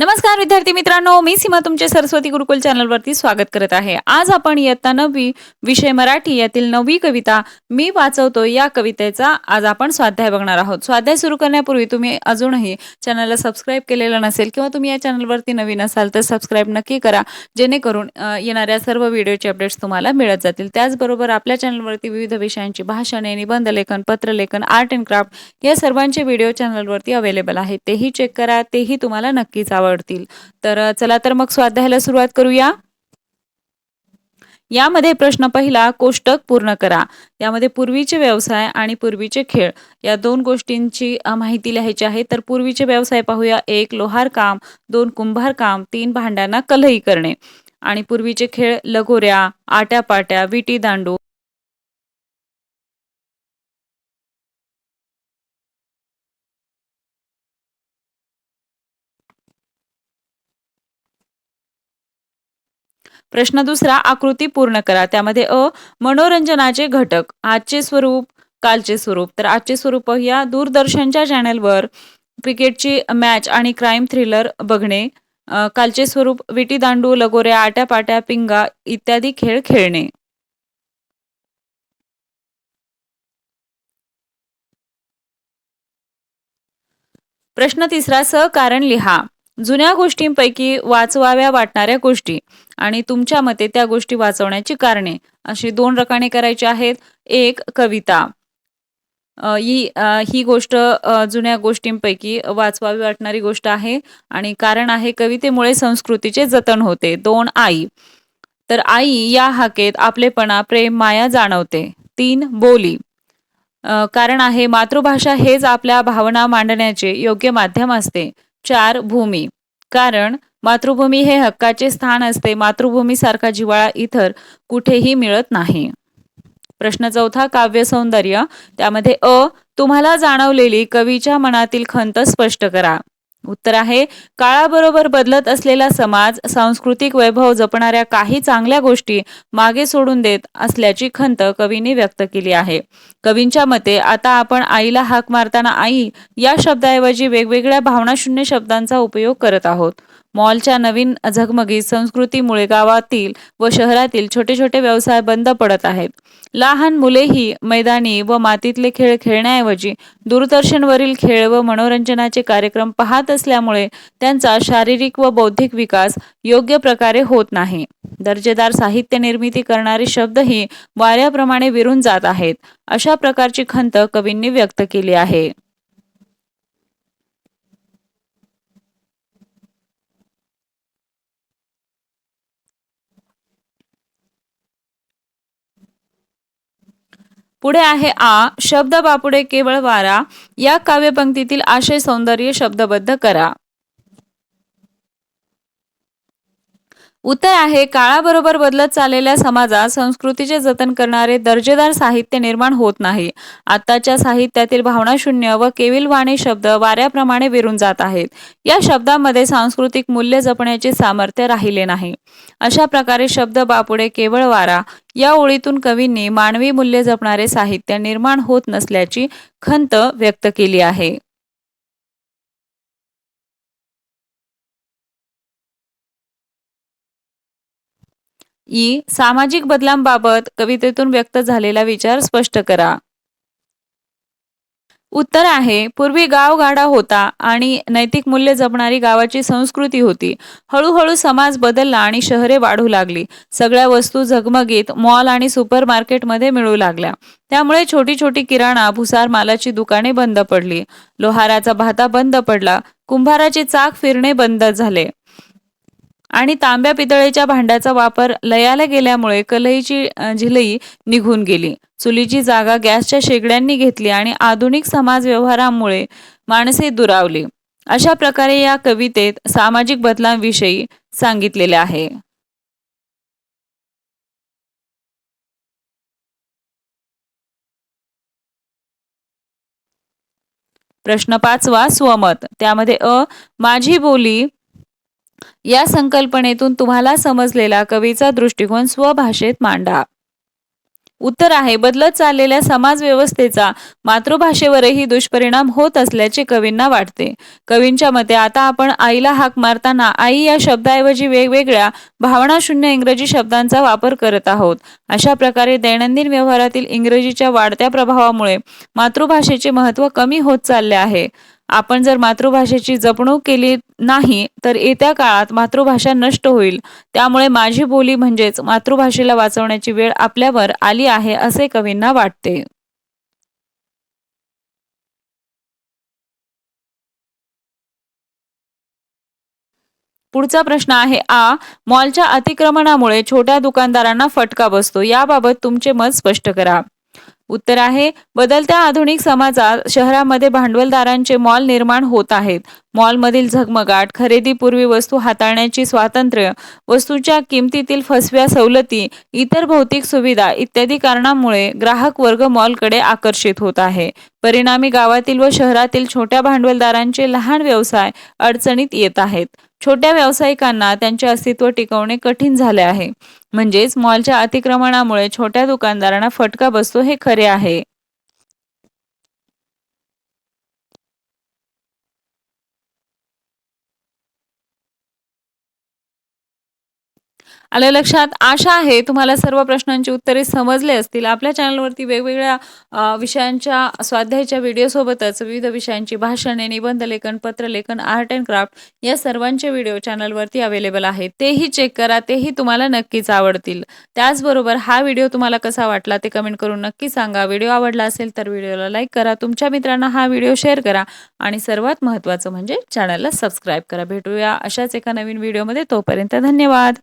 नमस्कार विद्यार्थी मित्रांनो. मी सीमा तुमचे सरस्वती गुरुकुल चॅनलवरती स्वागत करत आहे. आज आपण इयत्ता नववी विषय मराठी यातील नववी कविता मी वाचवतो या कवितेचा आज आपण स्वाध्याय बघणार आहोत. स्वाध्याय सुरू करण्यापूर्वी तुम्ही अजूनही चॅनलला सबस्क्राईब केलेलं नसेल किंवा तुम्ही या चॅनलवरती नवीन असाल तर सबस्क्राईब नक्की करा. जेणेकरून येणाऱ्या सर्व व्हिडिओचे अपडेट्स तुम्हाला मिळत जातील. त्याचबरोबर आपल्या चॅनलवरती विविध विषयांची भाषणे निबंध लेखन पत्रलेखन आर्ट अँड क्राफ्ट या सर्वांचे व्हिडिओ चॅनलवरती अवेलेबल आहेत. तेही चेक करा. तेही तुम्हाला नक्कीच आवडतील. तर चला तर मग स्वाध्यायाला सुरुवात करूया. यामध्ये प्रश्न पहिला कोष्टक पूर्ण करा. यामध्ये पूर्वीचे व्यवसाय आणि पूर्वीचे खेळ. या दोन गोष्टींची माहिती लिहायची आहे. तर पूर्वीचे व्यवसाय पाहूया. एक लोहार काम. दोन कुंभार काम. तीन भांड्यांना कलई करणे. आणि पूर्वीचे खेळ लगोऱ्या आट्यापाट्या विटी दांडू. प्रश्न दुसरा आकृती पूर्ण करा. त्यामध्ये अ मनोरंजनाचे घटक आजचे स्वरूप कालचे स्वरूप. तर आजचे स्वरूप या दूरदर्शनच्या चॅनलवर क्रिकेटची मॅच आणि क्राईम थ्रिलर बघणे कालचे स्वरूप विटी दांडू लगोऱ्या आट्यापाट्या पिंगा इत्यादी खेळ खेळणे. प्रश्न तिसरा सहकारण लिहा. जुन्या गोष्टींपैकी वाचवाव्या वाटणाऱ्या गोष्टी आणि तुमच्या मते त्या गोष्टी वाचवण्याची कारणे अशी दोन रकाने करायची आहेत. एक कविता. ही ही गोष्ट जुन्या गोष्टींपैकी वाचवावी वाटणारी गोष्ट आहे आणि कारण आहे कवितेमुळे संस्कृतीचे जतन होते. दोन आई. तर आई या हाकेत आपलेपणा प्रेम माया जाणवते. तीन बोली. कारण आहे मातृभाषा हेच आपल्या भावना मांडण्याचे योग्य माध्यम असते. चार भूमी. कारण मातृभूमी हे हक्काचे स्थान असते मातृभूमीसारखा जिव्हाळा इतर कुठेही मिळत नाही. प्रश्न चौथा काव्य सौंदर्य. त्यामध्ये अ तुम्हाला जाणवलेली कवीच्या मनातील खंत स्पष्ट करा. उत्तर आहे काळाबरोबर बदलत असलेला समाज सांस्कृतिक वैभव जपणाऱ्या काही चांगल्या गोष्टी मागे सोडून देत असल्याची खंत कवीने व्यक्त केली आहे. कवींच्या मते आता आपण आईला हाक मारताना आई या शब्दाऐवजी वेगवेगळ्या भावनाशून्य शब्दांचा उपयोग करत आहोत. मॉलच्या नवीन झगमगीत संस्कृतीमुळे गावातील व शहरातील छोटे छोटे व्यवसाय बंद पडत आहेत. लहान मुलेही मैदानी व मातीतले खेळ खेळण्याऐवजी दूरदर्शनवरील खेळ व मनोरंजनाचे कार्यक्रम पाहत असल्यामुळे त्यांचा शारीरिक व बौद्धिक विकास योग्य प्रकारे होत नाही. दर्जेदार साहित्य निर्मिती करणारे शब्दही वाऱ्याप्रमाणे विरून जात आहेत. अशा प्रकारची खंत कवींनी व्यक्त केली आहे. पुढे आहे आ शब्द बापुडे केवळ वारा. या काव्यपंक्तीतील आशय सौंदर्य शब्दबद्ध करा. उत्तर आहे. काळाबरोबर बदलत चाललेल्या समाजात संस्कृतीचे जतन करणारे दर्जेदार साहित्य निर्माण होत नाही. आताच्या साहित्यातील भावनाशून्य व केविलवाणी शब्द वाऱ्याप्रमाणे विरून जात आहेत. या शब्दांमध्ये सांस्कृतिक मूल्य जपण्याचे सामर्थ्य राहिले नाही. अशा प्रकारे शब्द बापुडे केवळ वारा या ओळीतून कवींनी मानवी मूल्य जपणारे साहित्य निर्माण होत नसल्याची खंत व्यक्त केली आहे. ई सामाजिक बदलांबाबत कवितेतून व्यक्त झालेला विचार स्पष्ट करा. उत्तर आहे पूर्वी गावगाडा होता आणि नैतिक मूल्य जपणारी गावाची संस्कृती होती. हळूहळू समाज बदलला आणि शहरे वाढू लागली. सगळ्या वस्तू झगमगीत मॉल आणि सुपर मार्केटमध्ये मिळू लागल्या. त्यामुळे छोटी छोटी किराणा भुसार मालाची दुकाने बंद पडली. लोहाराचा भाता बंद पडला. कुंभाराचे चाक फिरणे बंद झाले. आणि तांब्या पितळेच्या भांड्याचा वापर लयाला गेल्यामुळे कलईची झिलई निघून गेली. चुलीची जागा गॅसच्या शेगड्यांनी घेतली आणि आधुनिक समाज व्यवहारामुळे माणसे दुरावली. अशा प्रकारे या कवितेत सामाजिक बदलांविषयी सांगितलेले आहे. प्रश्न पाचवा स्वमत. त्यामध्ये अ माझी बोली या संकल्पनेतून तुम्हाला समजलेला कवीचा दृष्टिकोन स्वभाषेत मांडा. उत्तर आहे बदलत चाललेल्या समाज व्यवस्थेचा मातृभाषेवरही दुष्परिणाम होत असल्याचे कवींना वाटते. कवींच्या मते आता आपण आईला हाक मारताना आई या शब्दाऐवजी वेगवेगळ्या भावनाशून्य इंग्रजी शब्दांचा वापर करत आहोत. अशा प्रकारे दैनंदिन व्यवहारातील इंग्रजीच्या वाढत्या प्रभावामुळे मातृभाषेचे महत्त्व कमी होत चालले आहे. आपण जर मातृभाषेची जपणूक केली नाही तर येत्या काळात मातृभाषा नष्ट होईल. त्यामुळे माझी बोली म्हणजेच मातृभाषेला वाचवण्याची वेळ आपल्यावर आली आहे असे कवींना वाटते. पुढचा प्रश्न आहे आ मॉलच्या अतिक्रमणामुळे छोट्या दुकानदारांना फटका बसतो. याबाबत तुमचे मत स्पष्ट करा. उत्तर आहे बदलत्या आधुनिक समाजात शहरामध्ये भांडवलदारांचे मॉल निर्माण होत आहेत. मॉलमधील झगमगाट खरेदीपूर्वी वस्तू हाताळण्याची स्वातंत्र्य वस्तूंच्या किमतीतील फसव्या सवलती इतर भौतिक सुविधा इत्यादी कारणांमुळे ग्राहक वर्ग मॉलकडे आकर्षित होत आहे. परिणामी गावातील व शहरातील छोट्या भांडवलदारांचे लहान व्यवसाय अडचणीत येत आहेत. छोट्या व्यावसायिकांना त्यांचे अस्तित्व टिकवणे कठीण झाले आहे. म्हणजेच मॉलच्या अतिक्रमणामुळे छोट्या दुकानदारांना फटका बसतो हे खरे आहे. आलं लक्षात आशा आहे तुम्हाला सर्व प्रश्नांची उत्तरे समजले असतील. आपल्या चॅनलवरती वेगवेगळ्या विषयांच्या स्वाध्यायाच्या व्हिडिओसोबतच विविध विषयांची भाषणे निबंध लेखन पत्रलेखन आर्ट अँड क्राफ्ट या सर्वांचे व्हिडिओ चॅनलवरती अवेलेबल आहेत. तेही चेक करा तेही तुम्हाला नक्कीच आवडतील. त्याचबरोबर हा व्हिडिओ तुम्हाला कसा वाटला ते कमेंट करून नक्की सांगा. व्हिडिओ आवडला असेल तर व्हिडिओला लाईक करा. तुमच्या मित्रांना हा व्हिडिओ शेअर करा. आणि सर्वात महत्त्वाचं म्हणजे चॅनलला सबस्क्राईब करा. भेटूया अशाच एका नवीन व्हिडिओमध्ये तोपर्यंत धन्यवाद.